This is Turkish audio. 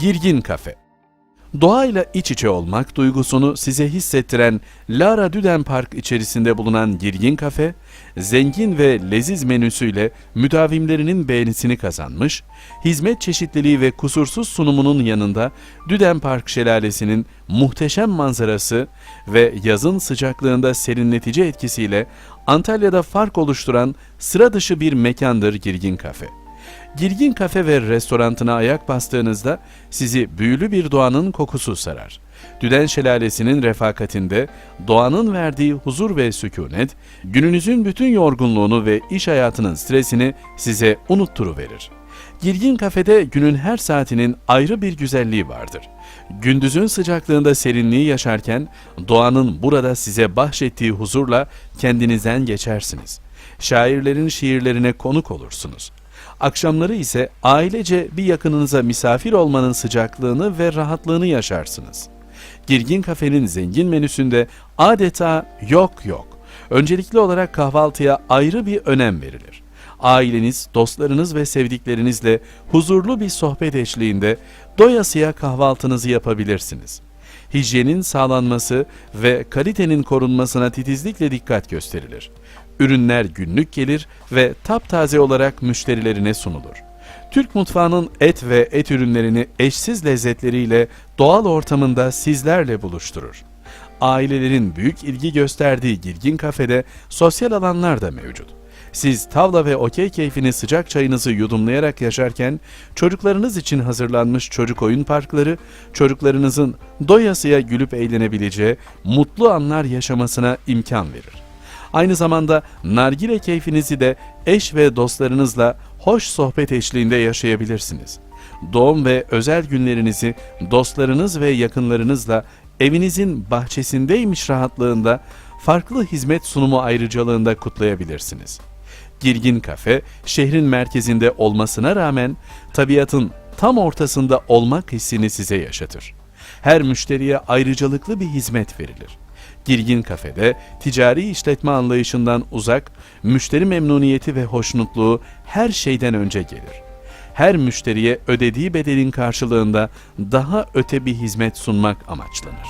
Girgin Kafe Doğayla iç içe olmak duygusunu size hissettiren Lara Düden Park içerisinde bulunan Girgin Kafe, zengin ve leziz menüsüyle müdavimlerinin beğenisini kazanmış, hizmet çeşitliliği ve kusursuz sunumunun yanında Düden Park Şelalesi'nin muhteşem manzarası ve yazın sıcaklığında serinletici etkisiyle Antalya'da fark oluşturan sıra dışı bir mekandır Girgin Kafe. Girgin kafe ve restorantına ayak bastığınızda sizi büyülü bir doğanın kokusu sarar. Düden Şelalesi'nin refakatinde doğanın verdiği huzur ve sükunet, gününüzün bütün yorgunluğunu ve iş hayatının stresini size unutturuverir. Girgin kafede günün her saatinin ayrı bir güzelliği vardır. Gündüzün sıcaklığında serinliği yaşarken doğanın burada size bahşettiği huzurla kendinizden geçersiniz. Şairlerin şiirlerine konuk olursunuz. Akşamları ise ailece bir yakınınıza misafir olmanın sıcaklığını ve rahatlığını yaşarsınız. Girgin kafenin zengin menüsünde adeta yok yok. Öncelikli olarak kahvaltıya ayrı bir önem verilir. Aileniz, dostlarınız ve sevdiklerinizle huzurlu bir sohbet eşliğinde doyasıya kahvaltınızı yapabilirsiniz. Hijyenin sağlanması ve kalitenin korunmasına titizlikle dikkat gösterilir. Ürünler günlük gelir ve taptaze olarak müşterilerine sunulur. Türk mutfağının et ve et ürünlerini eşsiz lezzetleriyle doğal ortamında sizlerle buluşturur. Ailelerin büyük ilgi gösterdiği Girgin Kafede sosyal alanlar da mevcut. Siz tavla ve okey keyfini sıcak çayınızı yudumlayarak yaşarken çocuklarınız için hazırlanmış çocuk oyun parkları çocuklarınızın doyasıya gülüp eğlenebileceği mutlu anlar yaşamasına imkan verir. Aynı zamanda nargile keyfinizi de eş ve dostlarınızla hoş sohbet eşliğinde yaşayabilirsiniz. Doğum ve özel günlerinizi dostlarınız ve yakınlarınızla evinizin bahçesindeymiş rahatlığında farklı hizmet sunumu ayrıcalığında kutlayabilirsiniz. Girgin Kafe, şehrin merkezinde olmasına rağmen tabiatın tam ortasında olmak hissini size yaşatır. Her müşteriye ayrıcalıklı bir hizmet verilir. Girgin kafede ticari işletme anlayışından uzak, müşteri memnuniyeti ve hoşnutluğu her şeyden önce gelir. Her müşteriye ödediği bedelin karşılığında daha öte bir hizmet sunmak amaçlanır.